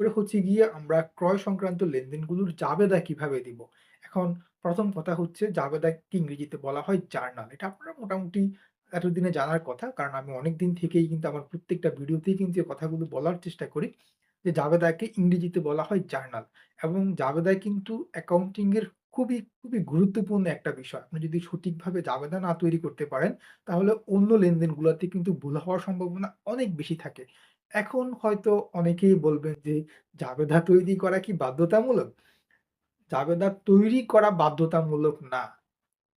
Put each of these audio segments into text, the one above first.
এরপরে হচ্ছে গিয়ে আমরা ক্রয় সংক্রান্ত লেনদেনগুলোর জাবেদা কীভাবে দিব? এখন প্রথম কথা হচ্ছে জাবেদাকে ইংরেজিতে বলা হয় জার্নাল। এটা আপনারা মোটামুটি এতদিনে জানার কথা। কারণ আমি অনেক দিন থেকেই কিন্তু আমার প্রত্যেকটা ভিডিওতেই কিন্তু এই কথাগুলো বলার চেষ্টা করি যে জাবেদাকে ইংরেজিতে বলা হয় জার্নাল এবং জাবেদা কিন্তু অ্যাকাউন্টিং এর খুবই, খুবই গুরুত্বপূর্ণ একটা বিষয়। আপনি যদি সঠিকভাবে জাবেদা না তৈরি করতে পারেন, তাহলে অন্য লেনদেনগুলোতে কিন্তু ভুল হওয়ার সম্ভাবনা অনেক বেশি থাকে। এখন হয়তো অনেকেই বলবেন যে, জাবেদা তৈরি করা কি বাধ্যতামূলক? জাবেদা তৈরি করা বাধ্যতামূলক না।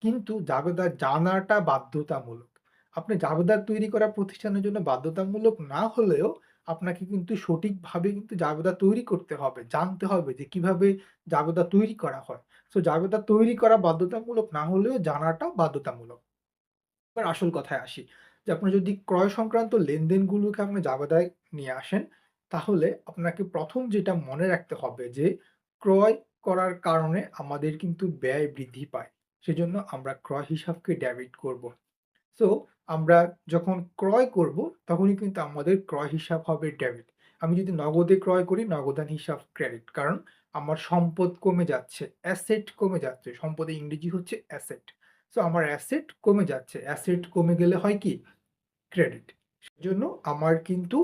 কিন্তু জাবেদা জানাটা বাধ্যতামূলক। আপনি জাবেদা তৈরি করা প্রতিষ্ঠানের জন্য বাধ্যতামূলক না হলেও আপনাকে কিন্তু সঠিকভাবে কিন্তু জাবেদা তৈরি করতে হবে। জানতে হবে যে কীভাবে জাবেদা তৈরি করা হয়। সো জাবেদা তৈরি করা বাধ্যতামূলক না হলেও জানাটা বাধ্যতামূলক। এবার আসল কথায় আসি। যে আপনার যদি ক্রয় সংক্রান্ত লেনদেনগুলোকে আপনি জাবেদায় নিয়ে আসেন, তাহলে আপনাকে প্রথম যেটা মনে রাখতে হবে যে ক্রয় করার কারণে আমাদের কিন্তু ব্যয় বৃদ্ধি পায়। সেজন্য আমরা ক্রয় হিসাবকে ডেবিট করব। সো আমরা যখন ক্রয় করব তখনই কিন্তু আমাদের ক্রয় হিসাব হবে ডেবিট। আমি যদি নগদে ক্রয় করি নগদান হিসাব ক্রেডিট। কারণ আমার সম্পদ কমে যাচ্ছে, অ্যাসেট কমে যাচ্ছে। সম্পদের ইংরেজি হচ্ছে অ্যাসেট। সো আমার অ্যাসেট কমে যাচ্ছে। অ্যাসেট কমে গেলে হয় কি? ক্রেডিট। সেজন্য আমার কিন্তু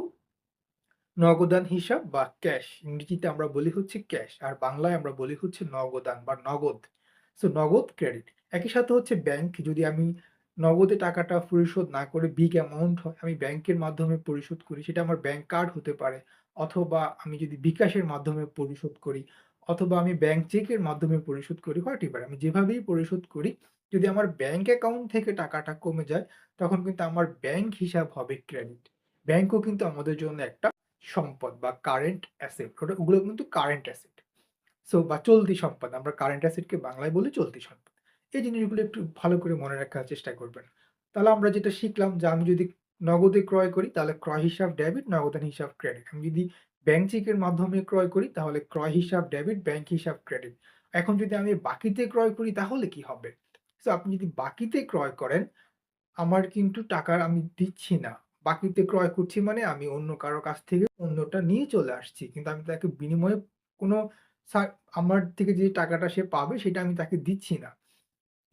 নগদান হিসাব বা ক্যাশ ইংরেজিতে আমরা বলি হচ্ছে ক্যাশ আর বাংলায় আমরা বলি হচ্ছে নগদান বা নগদ। সো নগদ ক্রেডিট। একই সাথে হচ্ছে ব্যাংক যদি আমি নগদে টাকাটা পরিশোধ না করে বিগ অ্যামাউন্ট হয়, আমি ব্যাংকের মাধ্যমে পরিশোধ করি, সেটা আমার ব্যাংক কার্ড হতে পারে, অথবা আমি যদি বিকাশের মাধ্যমে পরিশোধ করি, অথবা আমি ব্যাংক চেকের মাধ্যমে পরিশোধ করি হোয়াটএভার আমি যেভাবেই পরিশোধ করি যদি আমার ব্যাংক অ্যাকাউন্ট থেকে টাকাটা কমে যায় তখন কিন্তু আমার ব্যাংক হিসাব হবে ক্রেডিট। ব্যাংকও কিন্তু আমাদের জন্য একটা সম্পদ বা কারেন্ট অ্যাসেট ওটা ওগুলো কিন্তু কারেন্ট অ্যাসেট। সো বা চলতি সম্পদ আমরা কারেন্ট অ্যাসেটকে বাংলায় বলি চলতি সম্পদ। এই জিনিসগুলো একটু ভালো করে মনে রাখার চেষ্টা করবেন। তাহলে আমরা যেটা শিখলাম যে আমি যদি নগদে ক্রয় করি তাহলে ক্রয় হিসাব ডেবিট, নগদান হিসাব ক্রেডিট। আমি যদি ব্যাংক চেকের মাধ্যমে ক্রয় করি তাহলে ক্রয় হিসাব ডেবিট, ব্যাংক হিসাব ক্রেডিট। এখন যদি আমি বাকিতে ক্রয় করি তাহলে কি হবে? সো আপনি যদি বাকিতে ক্রয় করেন, আমার কিন্তু টাকা আমি দিচ্ছি না। বাকিতে ক্রয় করছি মানে আমি অন্য কারও কাছ থেকে অন্যটা নিয়ে চলে আসছি। কিন্তু আমি তাকে বিনিময়ে কোনো আমার থেকে যে টাকাটা সে পাবে সেটা আমি তাকে দিচ্ছি না।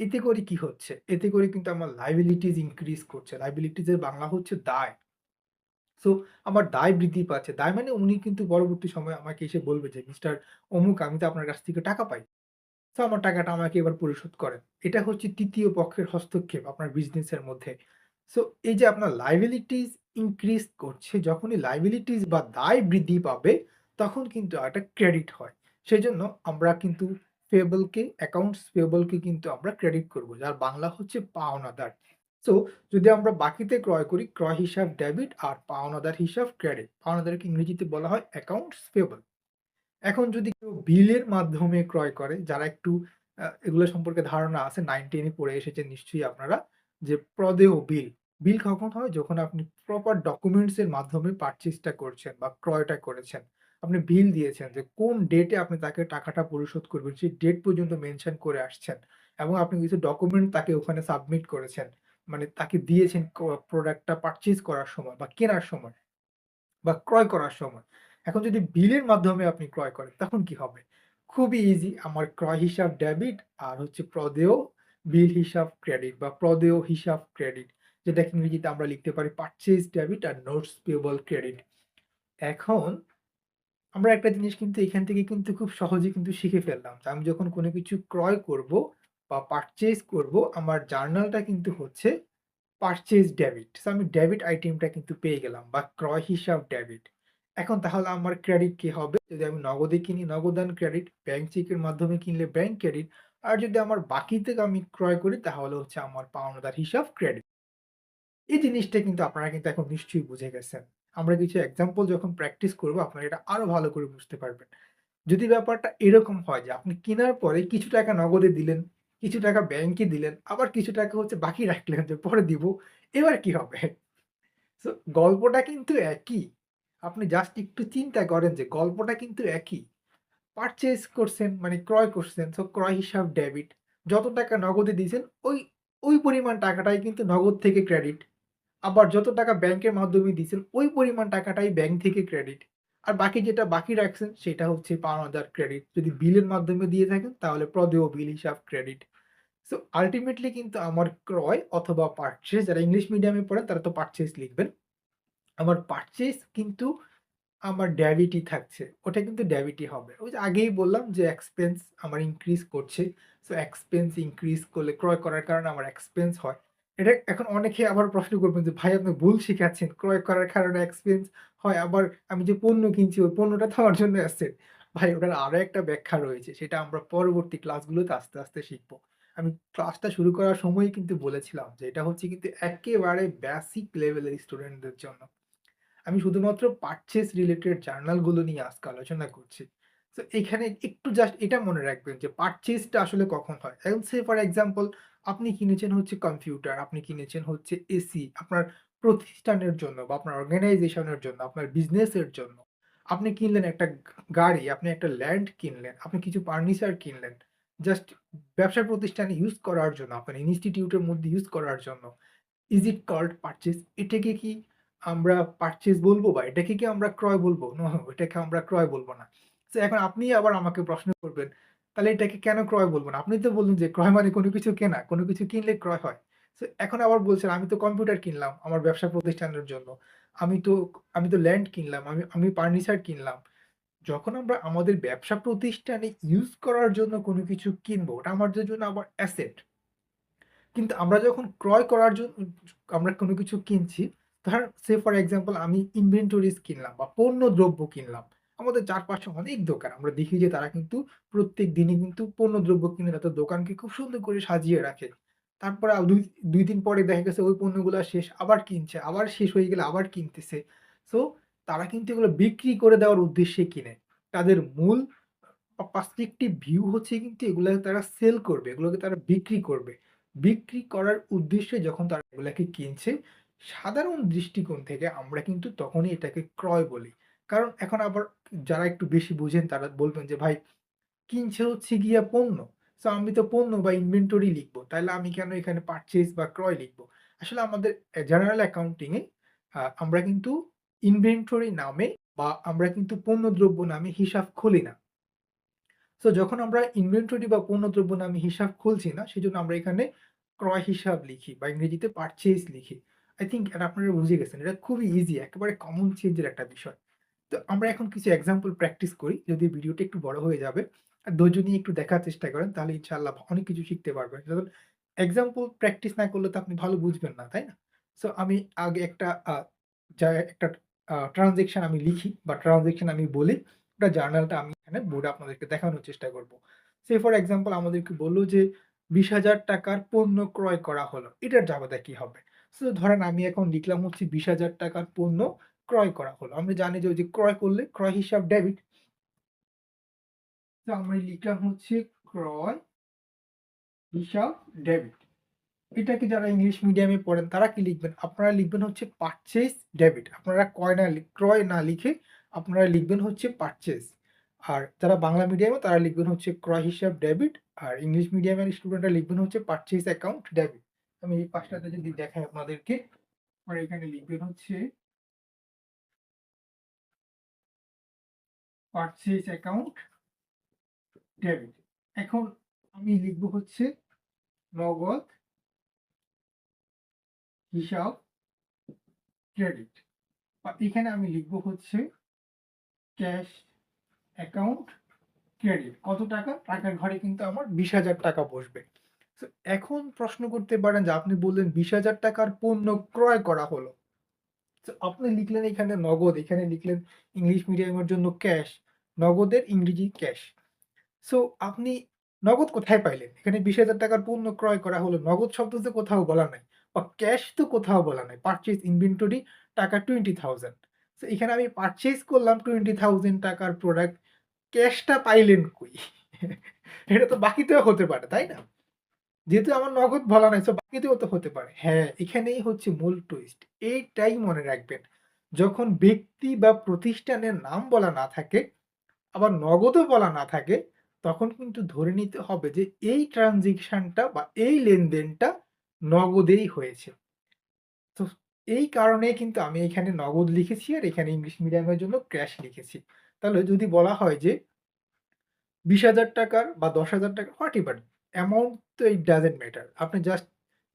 এতে করে কি হচ্ছে? এতে করে কিন্তু আমার লায়াবিলিটিস ইনক্রিজ করছে। লায়াবিলিটিস এর বাংলা হচ্ছে দায়। সো আমার দায় বৃদ্ধি পাচ্ছে। দায় মানে উনি কিন্তু পরবর্তী সময়ে আমাকে এসে বলবে যে, "মিস্টার অমুক আমি তো আপনার কাছ থেকে টাকা পাই। সো আমার টাকাটা আমাকে এবার পরিশোধ করেন।" এটা হচ্ছে তৃতীয় পক্ষের হস্তক্ষেপ আপনার বিজনেসের মধ্যে। সো এই যে আপনার লায়াবিলিটিস ইনক্রিজ করছে, যখনই লায়াবিলিটিস বা দায় বৃদ্ধি পাবে, তখন কিন্তু একটা ক্রেডিট হয়। সেই জন্য আমরা কিন্তু পেয়েবল কে অ্যাকাউন্টস পেয়েবল কে কিন্তু আমরা ক্রেডিট করব। যার বাংলা হচ্ছে পাওনাদার। সো যদি আমরা বাকিতে ক্রয় করি, ক্রয় হিসাব ডেবিট আর পাওনাদার হিসাব ক্রেডিট। পাওনাদারকে ইংরেজিতে বলা হয় অ্যাকাউন্টস পেয়েবল। এখন যদি কেউ বিলের মাধ্যমে ক্রয় করে, যারা একটু এগুলো সম্পর্কে ধারণা আছে 9-10 এ পড়ে এসেছেন নিশ্চয়ই আপনারা যে প্রদেয় বিল। বিল কখন হয়? যখন আপনি প্রপার ডকুমেন্টস এর মাধ্যমে পারচেজ টা করছেন বা ক্রয়টা করেছেন। আপনি বিল দিয়েছেন যে কোন ডেটে আপনি তাকে টাকাটা পরিশোধ করবেন সেই ডেট পর্যন্ত মেনশন করে আসছেন এবং আপনি কিছু ডকুমেন্ট তাকে ওখানে সাবমিট করেছেন। মানে তাকে দিয়েছেন প্রোডাক্টটা পারচেজ করার সময় বা কেনার সময় বা ক্রয় করার সময়। এখন যদি বিলের মাধ্যমে আপনি ক্রয় করেন, তখন কি হবে? খুবই ইজি আমার ক্রয় হিসাব ডেবিট আর হচ্ছে প্রদেয় বিল হিসাব ক্রেডিট বা প্রদেয় হিসাব ক্রেডিট। যেটাকে ইংরেজিতে আমরা লিখতে পারি পারচেজ ডেবিট আর নোটস পেয়েবল ক্রেডিট। এখন আমরা একটা জিনিস কিন্তু এখান থেকে কিন্তু খুব সহজে কিন্তু শিখে ফেললাম। যে আমি যখন কোনো কিছু ক্রয় করব বা পারচেজ করব, আমার জার্নালটা কিন্তু হচ্ছে পারচেজ ডেবিট। আমি ডেবিট আইটেমটা কিন্তু পেয়ে গেলাম বা ক্রয় হিসাব ডেবিট। এখন তাহলে আমার ক্রেডিট কি হবে? যদি আমি নগদে কিনি নগদান ক্রেডিট, ব্যাংক চেকের মাধ্যমে কিনলে ব্যাংক ক্রেডিট আর যদি আমার বাকিতে আমি ক্রয় করি তাহলে হচ্ছে আমার পাওনাদার হিসাব ক্রেডিট। এই জিনিসটা কিন্তু আপনারা কিন্তু এখন নিশ্চয়ই বুঝে গেছেন। আমরা কিছু এক্সাম্পল যখন প্র্যাকটিস করব আপনারা এটা আরও ভালো করে বুঝতে পারবেন। যদি ব্যাপারটা এরকম হয় যে আপনি কেনার পরে কিছু টাকা নগদে দিলেন, কিছু টাকা ব্যাংকে দিলেন, আবার কিছু টাকা হচ্ছে বাকি রাখলেন যে পরে দিব। এবার কি হবে? সো গল্পটা কিন্তু একই। আপনি জাস্ট একটু চিন্তা করেন যে গল্পটা কিন্তু একই। পারচেজ করছেন মানে ক্রয় করছেন। সো ক্রয় হিসাব ডেবিট। যত টাকা নগদে দিয়েছেন ওই, ওই পরিমাণ টাকাটাই কিন্তু নগদ থেকে ক্রেডিট। আবার যত টাকা ব্যাংকের মাধ্যমে দিয়েছেন ওই পরিমাণ টাকাটাই ব্যাংক থেকে ক্রেডিট। আর বাকি যেটা বাকি রাখছেন সেটা হচ্ছে পাওনা দার ক্রেডিট। যদি বিলের মাধ্যমে দিয়ে থাকেন তাহলে প্রদেয় বিল হিসাব ক্রেডিট। সো আলটিমেটলি কিন্তু আমার ক্রয় অথবা পারচেস যারা ইংলিশ মিডিয়ামে পড়েন তারা তো পারচেস লিখবেন। আমার পারচেজ কিন্তু আমার ডেবিটই থাকছে। ওটা কিন্তু ডেবিটই হবে। ওই যে আগেই বললাম যে এক্সপেন্স আমার ইনক্রিজ করছে। সো এক্সপেন্স ইনক্রিজ করলে ক্রয় করার কারণে আমার এক্সপেন্স হয়। এটা এখন অনেকে আবার প্রশ্ন করবেন যে, "ভাই আপনি ভুল শিখাচ্ছেন। ক্রয় করার কারণে এক্সপেন্স হয়। আবার আমি যে পণ্য কিনছি ওই পণ্যটা তো আমার জন্য অ্যাসেট।" ভাই ওটার আরও একটা ব্যাখ্যা রয়েছে। সেটা আমরা পরবর্তী ক্লাসগুলোতে আস্তে, আস্তে শিখব। আমি ক্লাসটা শুরু করার সময়ই কিন্তু বলেছিলাম যে এটা হচ্ছে কিন্তু একেবারে বেসিক লেভেলের স্টুডেন্টদের জন্য। আমি শুধুমাত্র পারচেজ রিলেটেড জার্নালগুলো নিয়ে আজকে আলোচনা করছি। সো এখানে একটু জাস্ট এটা মনে রাখবেন যে পারচেজটা আসলে কখন হয়? এখন সে ফর এক্সাম্পল আপনি কিনেছেন হচ্ছে কম্পিউটার, আপনি কিনেছেন হচ্ছে এসি আপনার প্রতিষ্ঠানের জন্য বা আপনার অর্গানাইজেশনের জন্য, আপনার বিজনেসের জন্য। আপনি কিনলেন একটা গাড়ি, আপনি একটা ল্যান্ড কিনলেন, আপনি কিছু ফার্নিচার কিনলেন। জাস্ট ব্যবসা প্রতিষ্ঠানে ইউজ করার জন্য, আপনার ইনস্টিটিউটের মধ্যে ইউজ করার জন্য। Is it called purchase? এটাকে কি আমরা পারচেজ বলব বা এটাকে কি আমরা ক্রয় বলব নো, এটাকে আমরা ক্রয় বলব না। সো এখন আপনি আবার আমাকে প্রশ্ন করবেন, "তাহলে এটাকে কেন ক্রয় বলব না?" আপনি তো বললেন যে ক্রয় মানে কোনো কিছু কেনা। কোনো কিছু কিনলে ক্রয় হয়। তো এখন আবার বলছেন, "আমি তো কম্পিউটার কিনলাম আমার ব্যবসা প্রতিষ্ঠানের জন্য। আমি তো আমি তো ল্যান্ড কিনলাম, আমি আমি ফার্নিচার কিনলাম।" যখন আমরা আমাদের ব্যবসা প্রতিষ্ঠানে ইউজ করার জন্য কোনো কিছু কিনবো, ওটা আমাদের জন্য আবার অ্যাসেট। কিন্তু আমরা যখন ক্রয় করার জন্য আমরা কোনো কিছু কিনছি, ধরেন সে ফর এক্সাম্পল আমি ইনভেন্টরিজ কিনলাম বা পণ্য দ্রব্য কিনলাম। আমাদের চারপাশে অনেক দোকান। আমরা দেখি যে তারা কিন্তু প্রত্যেক দিনই কিন্তু পণ্য দ্রব্য কিনে তাদের দোকানকে খুব সুন্দর করে সাজিয়ে রাখে। তারপরে দুই ২ দিন পরে দেখা গেছে ওই পণ্যগুলো শেষ, আবার কিনছে, আবার শেষ হয়ে গেলে আবার কিনতেছে। সো তারা কিন্তু এগুলো বিক্রি করে দেওয়ার উদ্দেশ্যে কিনে। তাদের মূল পার্সপেক্টিভ ভিউ হচ্ছে কিন্তু এগুলাকে তারা সেল করবে, এগুলোকে তারা বিক্রি করবে। বিক্রি করার উদ্দেশ্যে যখন তারা এগুলাকে কিনছে, সাধারণ দৃষ্টিকোণ থেকে আমরা কিন্তু তখনই এটাকে ক্রয় বলি। কারণ এখন আবার যারা একটু বেশি বুঝেন তারা বলবেন যে, "ভাই কিনছে হচ্ছে গিয়া পণ্য। সো আমি তো পণ্য বা ইনভেন্টরি লিখব তাইলে আমি কেন এখানে পারচেজ বা ক্রয় লিখব আসলে আমাদের জেনারেল অ্যাকাউন্টিংয়ে আমরা কিন্তু ইনভেন্টরি নামে বা আমরা কিন্তু পণ্যদ্রব্য নামে হিসাব খুলি না। সো যখন আমরা ইনভেন্টরি বা পণ্যদ্রব্য নামে হিসাব খুলছি না, সেজন্য আমরা এখানে ক্রয় হিসাব লিখি বা ইংরেজিতে পারচেজ লিখি। আই থিঙ্ক এটা আপনারা বুঝে গেছেন। এটা খুবই ইজি একেবারে কমন চেঞ্জের একটা বিষয়। তো আমরা এখন কিছু এক্সাম্পল প্র্যাকটিস করি। যদি ভিডিওটা একটু বড় হয়ে যাবে। আর নিয়ে একটু দেখার চেষ্টা করেন তাহলে ইনশাআল্লাহ অনেক কিছু শিখতে পারবেন। যেমন এক্সাম্পল প্র্যাকটিস না করলে তো আপনি ভালো বুঝবেন না, তাই না? সো আমি আগে একটা যা একটা আ ট্রান্সেকশন আমি লিখি বা ট্রান্সেকশন আমি বলি, ওটা জার্নালটা আমি এখানে বোর্ডে আপনাদেরকে দেখানোর চেষ্টা করব। সে ফর এক্সাম্পল আমাদেরকে বলল যে ৳২০,০০০ টাকার পণ্য ক্রয় করা হলো। এটার জাবেদা কি হবে? সো ধরেন আমি এখন লিখলাম হচ্ছে বিশ হাজার টাকার পণ্য ক্রয় করা হলো। আমরা জানি যে ওই যে ক্রয় করলে ক্রয় হিসাব ডেবিট। তো আমরা লিখলাম হচ্ছে ক্রয় হিসাব ডেবিট। এটাকে যারা ইংলিশ মিডিয়ামে পড়েন, তারা কি লিখবেন? আপনারা লিখবেন হচ্ছে পারচেস ডেবিট। আপনারা ক্রয় না ক্রয় না লিখে আপনারা লিখবেন হচ্ছে পারচেস আর যারা বাংলা মিডিয়ামে তারা লিখবেন হচ্ছে ক্রয় হিসাব ডেবিট। আর ইংলিশ মিডিয়ামের স্টুডেন্টরা লিখবেন হচ্ছে পারচেস অ্যাকাউন্ট ডেবিট। আমি এই পাশটাতে যদি দেখাই আপনাদেরকে, আপনারা এখানে লিখবেন হচ্ছে পারচেজ অ্যাকাউন্ট ডেবিট। এখন আমি লিখব হচ্ছে নগদ হিসাব ক্রেডিট। এখানে আমি লিখব হচ্ছে ক্যাশ অ্যাকাউন্ট ক্রেডিট। কত টাকা? টাকার ঘরে কিন্তু আমার ৳২০,০০০ বসবে। এখন প্রশ্ন করতে পারেন যে আপনি বললেন বিশ হাজার টাকার পণ্য ক্রয় করা হলো। সো আপনি লিখলেন এখানে নগদ, এখানে লিখলেন ইংলিশ মিডিয়ামের জন্য ক্যাশ। নগদের ইংরেজি ক্যাশ। সো আপনি নগদ কোথায় পাইলেন? এখানে বিশ হাজার টাকার পণ্য ক্রয় করা হলো। নগদ শব্দ তো কোথাও বলা নাই। বা ক্যাশ তো কোথাও বলা নাই। পারচেজ ইনভেন্টরি টাকা 20,000 সো এখানে আমি পারচেজ করলাম টোয়েন্টি থাউজেন্ড টাকার প্রোডাক্ট। ক্যাশটা পাইলেন কই? এটা তো বাকিতেও হতে পারে, তাই না? যেহেতু আমার নগদ বলা নাই সো বাকিতেও তো হতে পারে। হ্যাঁ, এখানেই হচ্ছে মূল টুইস্ট। এইটাই মনে রাখবেন। যখন ব্যক্তি বা প্রতিষ্ঠানের নাম বলা না থাকে, আবার নগদও বলা না থাকে, তখন কিন্তু ধরে নিতে হবে যে এই ট্রান্সেকশনটা বা এই লেনদেনটা নগদেই হয়েছে। তো এই কারণেই কিন্তু আমি এখানে নগদ লিখেছি আর এখানে ইংলিশ মিডিয়ামের জন্য ক্র্যাশ লিখেছি। তাহলে যদি বলা হয় যে ৳২০,০০০ বা ৳১০,০০০ হোয়াটএভার অ্যামাউন্ট তো ইট ডাজন্ট ম্যাটার। আপনি জাস্ট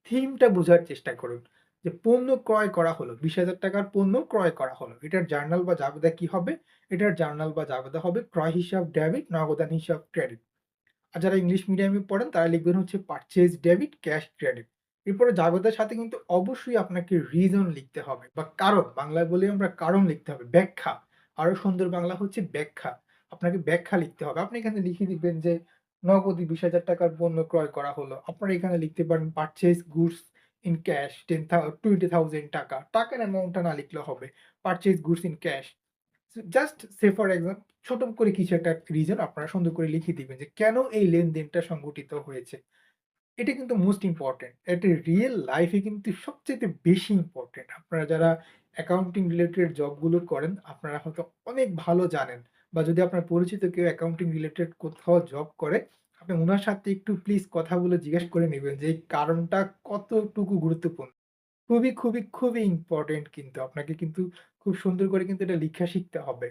থিমটা বোঝার চেষ্টা করুন। যে পণ্য ক্রয় করা হলো, বিশ হাজার টাকার পণ্য ক্রয় করা হলো। এটার জার্নাল বা জাবেদা কি হবে? এটার জার্নাল বা জাবেদা হবে ক্রয় হিসাব ডেবিট, নগদান হিসাব ক্রেডিট। আর যারা ইংলিশ মিডিয়ামে পড়েন তারা লিখবেন হচ্ছে পারচেজ ডেবিট, ক্যাশ ক্রেডিট। এরপরে জাবেদার সাথে কিন্তু অবশ্যই আপনাকে রিজন লিখতে হবে বা কারণ, বাংলায় বলে আমরা কারণ লিখতে হবে, ব্যাখ্যা। আরও সুন্দর বাংলা হচ্ছে ব্যাখ্যা। আপনাকে ব্যাখ্যা লিখতে হবে। আপনি এখানে লিখে দিবেন যে নগদে ৳২০,০০০ র পণ্য ক্রয় করা হলো। আপনারা এখানে লিখতে পারেন purchase goods in cash ten twenty thousand টাকা টাকার অ্যামাউন্টটা না লিখলে হবে। Purchase goods in cash. Just say for example ছোট করে কিছু একটা রিজন আপনারা সুন্দর করে লিখে দিবেন যে কেন এই লেনদেনটা সংঘটিত হয়েছে। এটা কিন্তু মোস্ট ইম্পোর্টেন্ট। এটা রিয়াল লাইফ কিন্তু সবচাইতে বেশি ইম্পোর্টেন্ট। আপনারা যারা অ্যাকাউন্টিং রিলেটেড জবগুলো করেন, আপনারা হয়তো অনেক ভালো জানেন বা যদি আপনার পরিচিত কেউ অ্যাকাউন্টিং রিলেটেড কোথাও জব করে, আপনি ওনার সাথে একটু প্লিজ কথা বলে জিজ্ঞেস করে নেবেন যে এই কারণটা কতটুকু গুরুত্বপূর্ণ। খুবই, খুবই, খুবই ইম্পোর্টেন্ট কিন্তু। আপনাকে কিন্তু খুব সুন্দর করে কিন্তু এটা লিখা শিখতে হবে।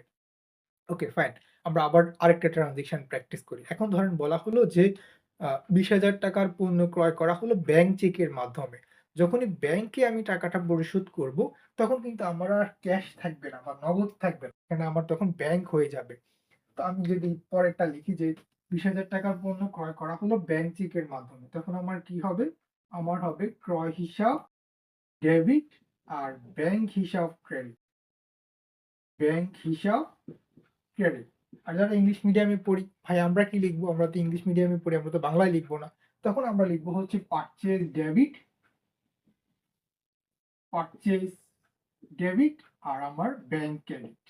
Okay fine. আমরা আবার আরেকটা ট্রান্সেকশন প্র্যাকটিস করি। এখন ধরেন বলা হলো যে বিশ ৳২০,০০০ র পণ্য ক্রয় করা হলো ব্যাংক চেকের মাধ্যমে। যখনই ব্যাংকে আমি টাকাটা পরিশোধ করব, তখন কিন্তু আমার আর ক্যাশ থাকবে না বা নগদ থাকবে না। কেন আমার তখন ব্যাংক হয়ে যাবে। তো আমি যদি পরেরটা লিখি যে ৳২০,০০০ র পণ্য ক্রয় করা হলো ব্যাংক চেকের মাধ্যমে। তখন আমার কি হবে? আমার হবে ক্রয় হিসাব ডেবিট আর ব্যাংক হিসাব ক্রেডিট। ব্যাংক হিসাব ক্রেডিট। আর যারা ইংলিশ মিডিয়ামে পড়ি, ভাই আমরা কি লিখব? আমরা তো ইংলিশ মিডিয়ামে পড়ি, আমরা তো বাংলায় লিখব না। তখন আমরা লিখব হচ্ছে পারচেজ ডেবিট পারচেজ ডেবিট আর আমার ব্যাংক ক্রেডিট।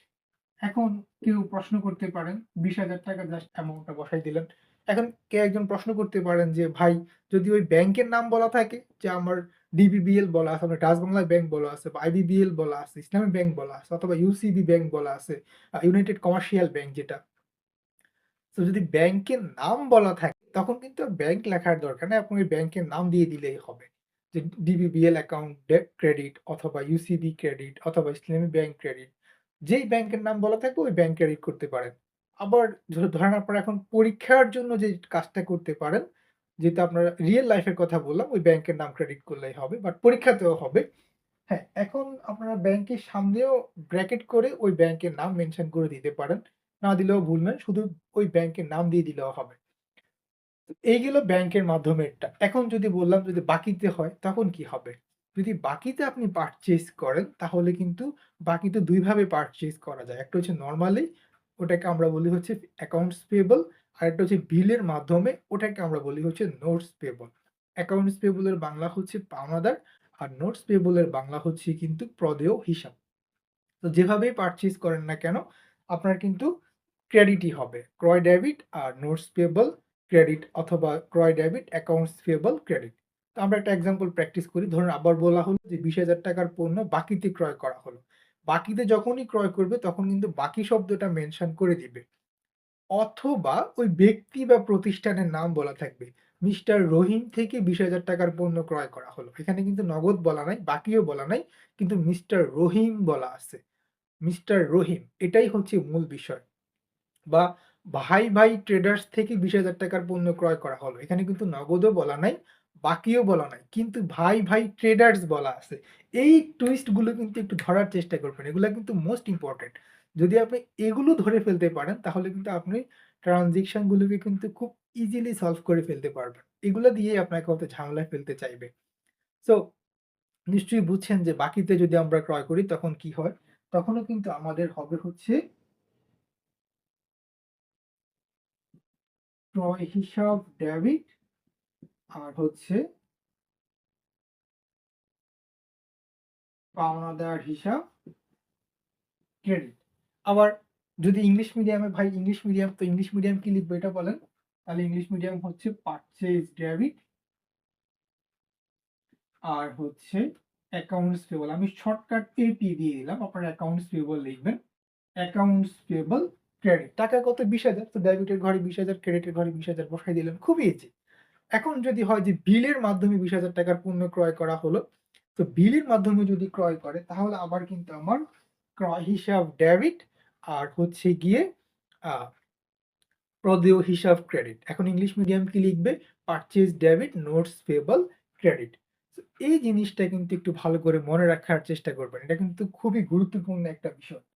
এখন কেউ প্রশ্ন করতে পারেন, ৳২০,০০০ জাস্ট অ্যামাউন্টটা বসাই দিলেন। এখন কেউ একজন প্রশ্ন করতে পারেন যে, ভাই যদি ওই ব্যাংকের নাম বলা থাকে যে আমার ডিবিবিএল বলা আছে, ডাচ বাংলা ব্যাংক বলা আছে বা আইবিবিএল বলা আছে, ইসলামী ব্যাংক বলা আছে অথবা ইউসিবি ব্যাংক বলা আছে, ইউনাইটেড কমার্শিয়াল ব্যাংক যেটা। তো যদি ব্যাংকের নাম বলা থাকে তখন কিন্তু ব্যাংক লেখার দরকার নেই আপনি ওই ব্যাংকের নাম দিয়ে দিলেই হবে। যে ডিবিবিএল অ্যাকাউন্ট ডেট ক্রেডিট অথবা ইউসিবি ক্রেডিট অথবা ইসলামী ব্যাংক ক্রেডিট। যেই ব্যাংকের নাম বলা থাকবে ওই ব্যাংক ক্রেডিট করতে পারেন। আবার ধরেন আপনারা এখন পরীক্ষার জন্য যে কাজটা করতে পারেন, যেহেতু আপনারা রিয়েল লাইফের কথা বললাম, ওই ব্যাংকের নাম ক্রেডিট করলেই হবে। বাট পরীক্ষাতেও হবে। হ্যাঁ, এখন আপনারা ব্যাংকের সামনেও ব্র্যাকেট করে ওই ব্যাংকের নাম মেনশন করে দিতে পারেন। না দিলেও ভুল নয়। শুধু ওই ব্যাংকের নাম দিয়ে দিলেও হবে। এই গেল ব্যাংকের মাধ্যমেরটা। এখন যদি বললাম যদি বাকিতে হয়, তখন কি হবে? যদি বাকিতে আপনি পারচেজ করেন, তাহলে কিন্তু বাকিতে ২ ভাবে পারচেজ করা যায়। একটা হচ্ছে নরমালি ওটাকে আমরা বলি হচ্ছে অ্যাকাউন্টস পেয়েবল আরেকটা হচ্ছে বিলের মাধ্যমে ওটাকে আমরা বলি হচ্ছে নোটস পেয়েবল। অ্যাকাউন্টস পেয়েবল এর বাংলা হচ্ছে পাওনাদার, আর নোটস পেয়েবল এর বাংলা হচ্ছে কিন্তু প্রদেয় হিসাব। তো যেভাবেই পারচেজ করেন না কেন, আপনার কিন্তু ক্রেডিটই হবে। ক্রয় ডেবিট আর নোটস পেয়েবল ক্রেডিট অথবা ক্রয় ডেবিট অ্যাকাউন্টস পেয়েবল ক্রেডিট। তো আমরা একটা এক্সাম্পল প্র্যাকটিস করি। ধরুন আবার বলা হলো যে ৳২০,০০০ র পণ্য বাকিতে ক্রয় করা হলো। বাকিতে যখনই ক্রয় করবে তখন কিন্তু বাকি শব্দটা মেনশন করে দিবে। অথবা ওই ব্যক্তি বা প্রতিষ্ঠানের নাম বলা থাকবে। মিস্টার রহিম থেকে ৳২০,০০০ টাকার পণ্য ক্রয় করা হলো। এখানে কিন্তু নগদ বলা নাই, বাকিও বলা নাই। কিন্তু মিস্টার রহিম বলা আছে। মিস্টার রহিম এটাই হচ্ছে মূল বিষয়। বা ভাই, ভাই ট্রেডার্স থেকে বিশ হাজার টাকার পণ্য ক্রয় করা হলো। এখানে কিন্তু নগদও বলা নাই, বাকিও বলা নাই। কিন্তু ভাই, ভাই ট্রেডার্স বলা আছে। এই টুইস্টগুলো কিন্তু একটু ধরার চেষ্টা করবেন। এগুলো কিন্তু মোস্ট ইম্পোর্টেন্ট। যদি আপনি এগুলো ধরে ফেলতে পারেন তাহলে কিন্তু আপনি ট্রান্সেকশন গুলোকে কিন্তু খুব ইজিলি সলভ করে ফেলতে পারবেন। এগুলো দিয়েই আপনাকে হয়তো ঝামেলায় ফেলতে চাইবে। সো নিশ্চয়ই বুঝছেন যে বাকিতে যদি আমরা ক্রয় করি তখন কি হয়? তখনও কিন্তু আমাদের হবে হচ্ছে ক্রয় হিসাব ডেবিট আর হচ্ছে পাওনাদার হিসাব ক্রেডিট। আবার যদি ইংলিশ মিডিয়ামে, ভাই ইংলিশ মিডিয়াম, তো ইংলিশ মিডিয়াম কি লিখব এটা বলেন? তাহলে ইংলিশ মিডিয়াম হচ্ছে পারচেজ ডেবিট আর হচ্ছে অ্যাকাউন্টস পেয়েবল। আমি শর্টকাট এপি দিয়ে দিলাম। আপনারা অ্যাকাউন্টস পেয়েবল লিখবেন। Accounts payable credit. টাকা কত? ২০,০০০ তো ডেবিটের ঘরে ২০,০০০ ক্রেডিটের ঘরে ২০,০০০ বসাই দিলেন। খুবই ইজি। এখন যদি হয় যে বিলের মাধ্যমে বিশ হাজার টাকার পণ্য ক্রয় করা হলো, তো বিলের মাধ্যমে যদি ক্রয় করে তাহলে আবার কিন্তু আমার ক্রয় হিসাব ডেবিট আর হচ্ছে গিয়ে প্রদেয় হিসাব ক্রেডিট। এখন ইংলিশ মিডিয়াম কি লিখবে? Purchase debit, notes payable credit. এই জিনিসটা কিন্তু একটু ভালো করে মনে রাখার চেষ্টা করবেন। এটা কিন্তু খুবই গুরুত্বপূর্ণ একটা বিষয়।